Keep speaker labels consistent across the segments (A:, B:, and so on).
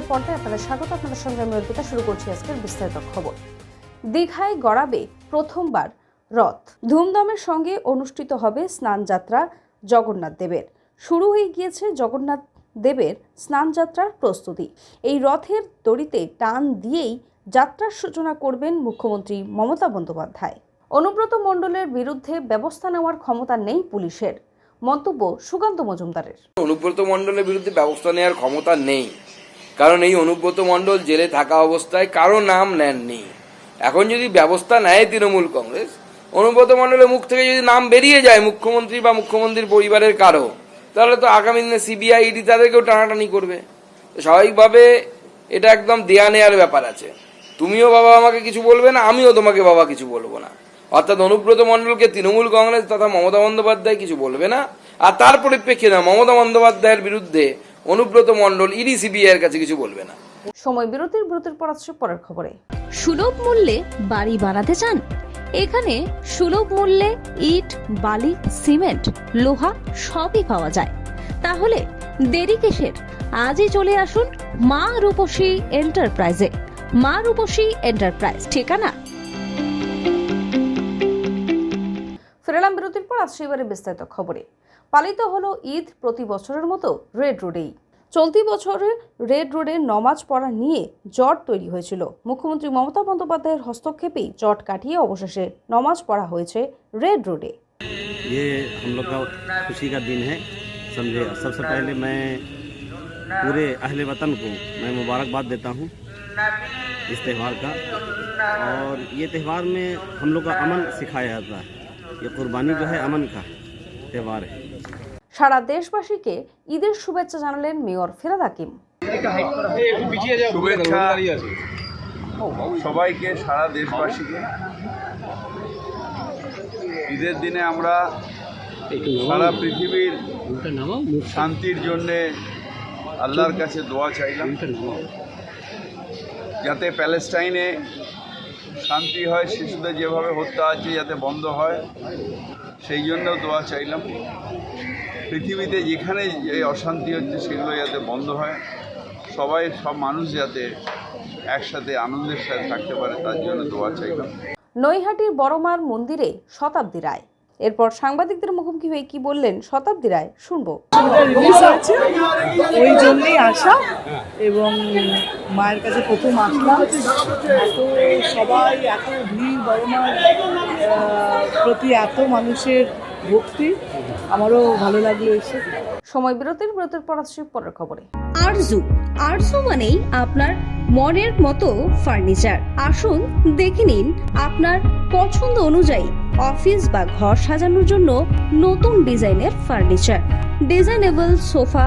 A: নমস্কার পর্দায় আপনাদের স্বাগত। আপনাদের সঙ্গে আমি অর্পিতা, শুরু করছি আজকের বিস্তারিত খবর। দীঘায় গড়াবে প্রথমবার রথ। ধুমধামের সঙ্গে অনুষ্ঠিত হবে স্নানযাত্রা জগন্নাথ দেবের। শুরু হয়ে গিয়েছে জগন্নাথ দেবের স্নানযাত্রার প্রস্তুতি। এই রথের দড়িতে টান দিয়েই যাত্রার সূচনা করবেন মুখ্যমন্ত্রী মমতা বন্দ্যোপাধ্যায়। অনুব্রত মণ্ডলের বিরুদ্ধে ব্যবস্থা নেওয়ার ক্ষমতা নেই পুলিশের। মন্তব্য সুকান্ত মজুমদারের।
B: অনুব্রত মণ্ডলের বিরুদ্ধে ব্যবস্থা নেওয়ার ক্ষমতা নেই। কারণ এই অনুব্রত মণ্ডল জেলে থাকা অবস্থায় কারও নাম নেননি। এখন যদি ব্যবস্থা নেয় তৃণমূল কংগ্রেস, অনুব্রত মণ্ডলের মুখ থেকে যদি নাম বেরিয়ে যায় মুখ্যমন্ত্রী বা মুখ্যমন্ত্রীর পরিবারের কারও, তাহলে তো আগামী দিনে সিবিআই, ইডি তাদেরকেও টানাটানি করবে। স্বাভাবিকভাবে এটা একদম দেয়া নেয়ার ব্যাপার আছে। তুমিও বাবা আমাকে কিছু বলবে না, আমিও তোমাকে বাবা কিছু বলব না। অর্থাৎ অনুব্রত মণ্ডলকে তৃণমূল কংগ্রেস তথা মমতা বন্দ্যোপাধ্যায় কিছু বলবে না, আর তার পরিপ্রেক্ষিতে মমতা বন্দ্যোপাধ্যায়ের বিরুদ্ধে অনুব্রত মণ্ডল ইডি সিবিআই এর কাছে কিছু বলবে না।
A: সময় বিরতির বিরতির পর আসছে পরের খবরে।
C: সুলভ মূল্যে বাড়ি বানাতে চান? এখানে সুলভ মূল্যে ইট বালি সিমেন্ট লোহা সবই পাওয়া যায়। তাহলে দেরি কিসের? আজই চলে আসুন মা রূপসী এন্টারপ্রাইজে। মা রূপসী এন্টারপ্রাইজ ঠিকানা?
A: ফেরালাম বিরতির পর আসছে এবারে বিস্তারিত খবরে। পালিত হলো ঈদ প্রতি বছরের মতো রেড রোডেই চলতি বছরে রেড রোডে নমাজ পড়া নিয়ে জট তৈরি হয়েছিল মুখ্যমন্ত্রী মমতা বন্দ্যোপাধ্যায়ের হস্তক্ষেপেই জট কাটিয়ে অবশেষে নমাজ পড়া হয়েছে রেড রোডে
D: ये हम लोग का खुशी का दिन है समझे सबसे पहले मैं पूरे अहले वतन को मैं मुबारकबाद देता हूँ इस त्यौहार का और ये त्यौहार में हम लोग का अमन सिखाया जाता है ये कुर्बानी जो है अमन का त्यौहार है
A: সারা দেশবাসীকে ঈদের শুভেচ্ছা জানালেন মেয়র ফেরাদ হাকিম।
E: শুভেচ্ছা। সবাইকে সারা দেশবাসীকে। ঈদের দিনে আমরা সারা পৃথিবীর শান্তির জন্যে আল্লাহর কাছে দোয়া চাইলাম। যাতে প্যালেস্টাইনে শান্তি হয় শিশুদের যেভাবে হত্যা আছে যাতে বন্ধ হয় সেই জন্যও দোয়া চাইলাম। পৃথিবীতে যেখানে যে অশান্তি হচ্ছে সেগুলো যাতে বন্ধ হয় সবাই সব মানুষ যাতে একসাথে আনন্দের সাথে থাকতে পারে তার জন্য দোয়া চাইলাম
A: নৈহাটির বড়মার মন্দিরে শতাব্দী রায়। এরপর সাংবাদিকদের মুখোমুখি হয়ে কি বললেন শতাব্দী রায় শুনব।
F: রিলিজ আছে ওই জন্যই আসা এবং মায়ের কাছে প্রথম আসলাম। এত সবাই এত ভিড় বড় মার প্রতি এত মানুষের ভক্তি আমারও ভালো লাগল এসে।
A: সময় বিরতির বিরতির পর আসছে পরের খবরে।
C: আরজু আরজু মানেই আপনার মনের মতো ফার্নিচার। আসুন দেখে নিন আপনার পছন্দ অনুযায়ী অফিস বা ঘর সাজানোর জন্য নতুন ডিজাইনের furniture. Designable sofa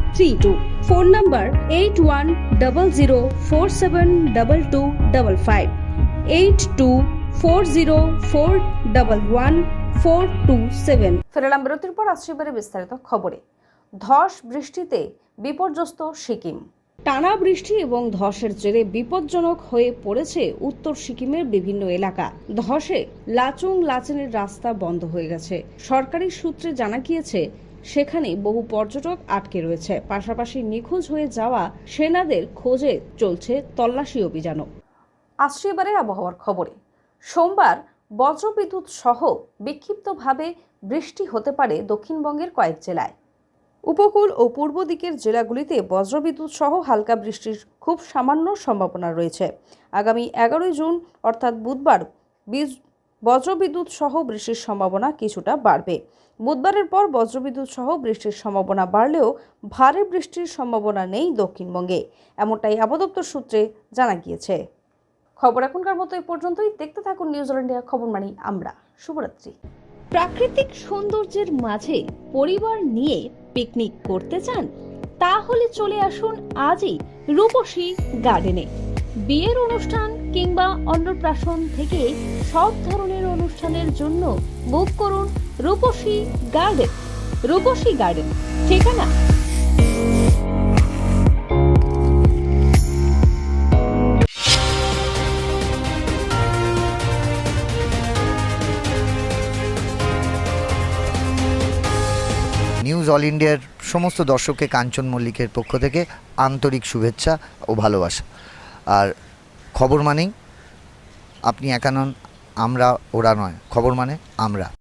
C: three two phone number eight one double zero four seven double two double five eight two four zero four double one four two seven
A: ফেরালাম বিরতির পর আসছে এবারে বিস্তারিত খবরে। ধস বৃষ্টিতে বিপর্যস্ত সিকিম। টানা বৃষ্টি এবং ধসের জেরে বিপজ্জনক হয়ে পড়েছে উত্তর সিকিমের বিভিন্ন এলাকা। ধসে লাচুং লাচেনের রাস্তা বন্ধ হয়ে গেছে। সরকারি সূত্রে জানা গিয়েছে সেখানে বহু পর্যটক আটকে রয়েছে। পাশাপাশি নিখোঁজ হয়ে যাওয়া সেনাদের খোঁজে চলছে তল্লাশি অভিযানও। আসছে এবারে আবহাওয়ার খবরে। সোমবার বজ্রবিদ্যুৎ সহ বিক্ষিপ্তভাবে বৃষ্টি হতে পারে দক্ষিণবঙ্গের কয়েক জেলায়। উপকূল ও পূর্ব দিকের জেলাগুলিতে বজ্রবিদ্যুৎ সহ হালকা বৃষ্টির খুব সামান্য সম্ভাবনা রয়েছে। আগামী এগারোই জুন, অর্থাৎ বুধবার, বীজ বজ্রবিদ্যুৎ সহ বৃষ্টির সম্ভাবনা কিছুটা বাড়বে। বুধবারের পর বজ্রবিদ্যুৎ সহ বৃষ্টির সম্ভাবনা বাড়লেও ভারী বৃষ্টির সম্ভাবনা নেই দক্ষিণবঙ্গে। এমনটাই আবদপ্তর সূত্রে জানা গিয়েছে। খবর এখনকার মতো এ পর্যন্তই। দেখতে থাকুন নিউজিল্যান্ড ইন্ডিয়া খবর মানি আমরা। শুভরাত্রি।
C: প্রাকৃতিক সৌন্দর্যের মাঝে পরিবার নিয়ে পিকনিক করতে চান? তাহলে চলে আসুন আজই রূপসী গার্ডেনে। বিয়ের অনুষ্ঠান কিংবা অন্নপ্রাশন থেকে সব ধরনের অনুষ্ঠানের জন্য বুক করুন রূপসী গার্ডেন রূপসী গার্ডেন ঠিকানা?
G: নিউজ অল ইন্ডিয়ার সমস্ত দর্শককে কাঞ্চন মল্লিকের পক্ষ থেকে আন্তরিক শুভেচ্ছা ও ভালোবাসা। আর খবর মানেই আপনি একা নন আমরা ওরা নয়। খবর মানে আমরা।